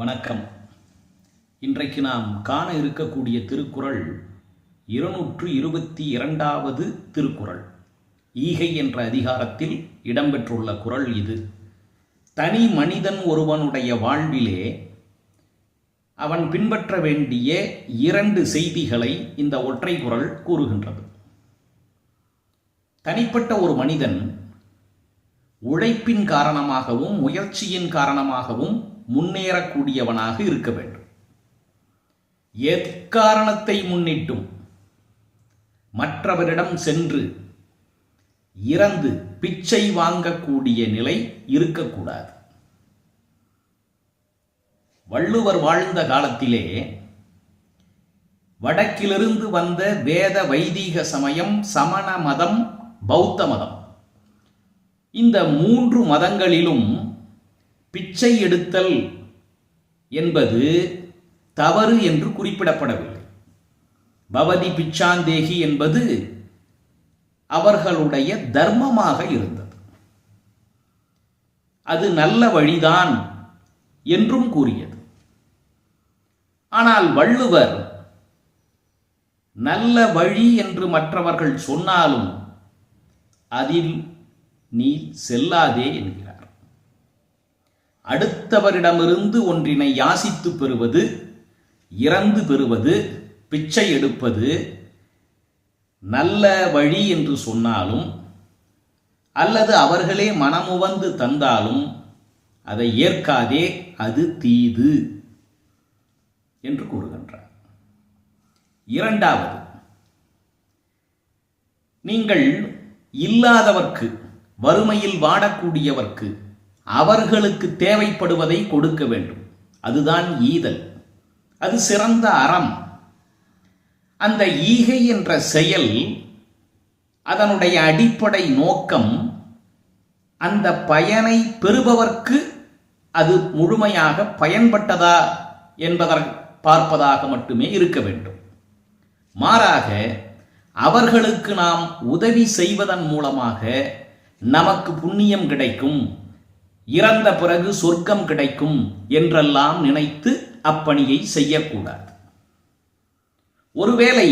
வணக்கம். இன்றைக்கு நாம் காண இருக்கக்கூடிய திருக்குறள் இருநூற்று இருபத்தி இரண்டாவது திருக்குறள். ஈகை என்ற அதிகாரத்தில் இடம்பெற்றுள்ள குறள் இது. தனி மனிதன் ஒருவனுடைய வாழ்விலே அவன் பின்பற்ற வேண்டிய இரண்டு செய்திகளை இந்த ஒற்றை குறள் கூறுகின்றது. தனிப்பட்ட ஒரு மனிதன் உழைப்பின் காரணமாகவும் முயற்சியின் காரணமாகவும் முன்னேறக்கூடியவனாக இருக்க வேண்டும். எக்காரணத்தை முன்னிட்டும் மற்றவரிடம் சென்று இறந்து பிச்சை வாங்கக்கூடிய நிலை இருக்கக்கூடாது. வள்ளுவர் வாழ்ந்த காலத்திலே வடக்கிலிருந்து வந்த வேத வைதீக சமயம் சமண மதம் பௌத்த மதம். இந்த மூன்று மதங்களிலும் பிச்சை எடுத்தல் என்பது தவறு என்று குறிப்பிடப்படவில்லை. பவதி பிச்சாந்தேகி என்பது அவர்களுடைய தர்மமாக இருந்தது. அது நல்ல வழிதான் என்றும் கூறியது. ஆனால் வள்ளுவர் நல்ல வழி என்று மற்றவர்கள் சொன்னாலும் அதில் நீ செல்லாதே என்கிறார். அடுத்தவரிடமிருந்து ஒன்றினை யாசித்து பெறுவது இறந்து பெறுவது பிச்சை எடுப்பது நல்ல வழி என்று சொன்னாலும் அல்லது அவர்களே மனமுவந்து தந்தாலும் அதை ஏற்காதே அது தீது என்று கூறுகின்றார். இரண்டாவது நீங்கள் இல்லாதவர்க்கு வறுமையில் வாடக்கூடியவர்க்கு அவர்களுக்கு தேவைப்படுவதை கொடுக்க வேண்டும். அதுதான் ஈதல். அது சிறந்த அறம். அந்த ஈகை என்ற செயல் அதனுடைய அடிப்படை நோக்கம் அந்த பயனை பெறுபவர்க்கு அது முழுமையாக பயன்பட்டதா என்பதற்கு பார்ப்பதாக மட்டுமே இருக்க வேண்டும். மாறாக அவர்களுக்கு நாம் உதவி செய்வதன் மூலமாக நமக்கு புண்ணியம் கிடைக்கும். இறந்த பிறகு சொர்க்கம் கிடைக்கும் என்றெல்லாம் நினைத்து அப்பணியை செய்யக்கூடாது. ஒருவேளை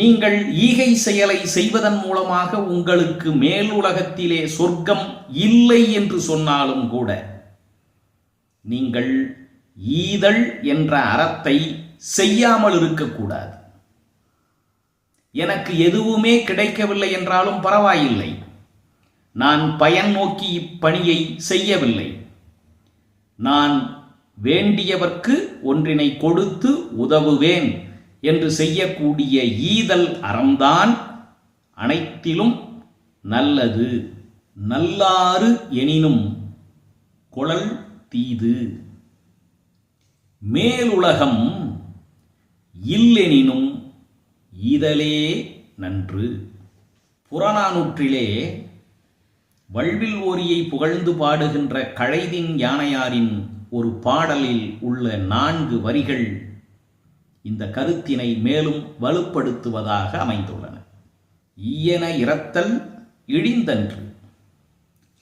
நீங்கள் ஈகை செயலை செய்வதன் மூலமாக உங்களுக்கு மேலுலகத்திலே சொர்க்கம் இல்லை என்று சொன்னாலும் கூட நீங்கள் ஈதல் என்ற அறத்தை செய்யாமல் இருக்கக்கூடாது. எனக்கு எதுவுமே கிடைக்கவில்லை என்றாலும் பரவாயில்லை. நான் பயன் நோக்கி இப்பணியை செய்யவில்லை. நான் வேண்டியவர்க்கு ஒன்றினை கொடுத்து உதவுவேன் என்று செய்யக்கூடிய ஈதல் அறம்தான் அனைத்திலும் நல்லது. நல்லாறு எனினும் குழல் தீது. மேலுலகம் இல்லெனினும் ஈதலே நன்று. புறநானூற்றிலே வல்வில் ஓரியை புகழ்ந்து பாடுகின்ற கழைதின் யானையாரின் ஒரு பாடலில் உள்ள நான்கு வரிகள் இந்த கருத்தினை மேலும் வலுப்படுத்துவதாக அமைந்துள்ளன. ஈயன இறத்தல் இழிந்தன்று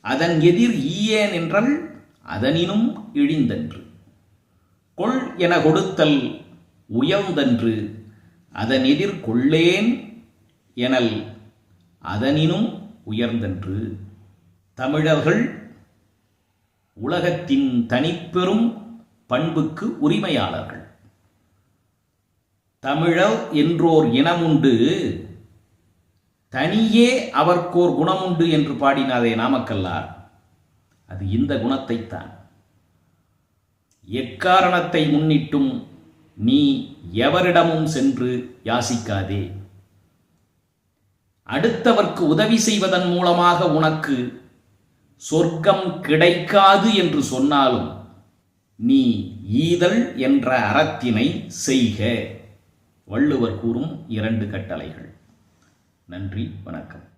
அதன் எதிர் ஈயேன் என்றல் அதனினும் இழிந்தன்று கொள் என கொடுத்தல் உயர்ந்தன்று. அதன் எதிர் கொள்ளேன் எனல் அதனினும் உயர்ந்தன்று. தமிழர்கள் உலகத்தின் தனிப்பெரும் பண்புக்கு உரிமையாளர்கள். தமிழர் என்றோர் இனமுண்டு தனியே அவர்க்கோர் குணமுண்டு என்று பாடினாரே நாமக்கல்லார். அது இந்த குணத்தைத்தான். எக்காரணத்தை முன்னிட்டும் நீ எவரிடமும் சென்று யாசிக்காதே. அடுத்தவர்க்கு உதவி செய்வதன் மூலமாக உனக்கு சொர்க்கம் கிடைக்காது என்று சொன்னாலும் நீ ஈதல் என்ற அறத்தினை செய்க. வள்ளுவர் கூறும் இரண்டு கட்டளைகள். நன்றி வணக்கம்.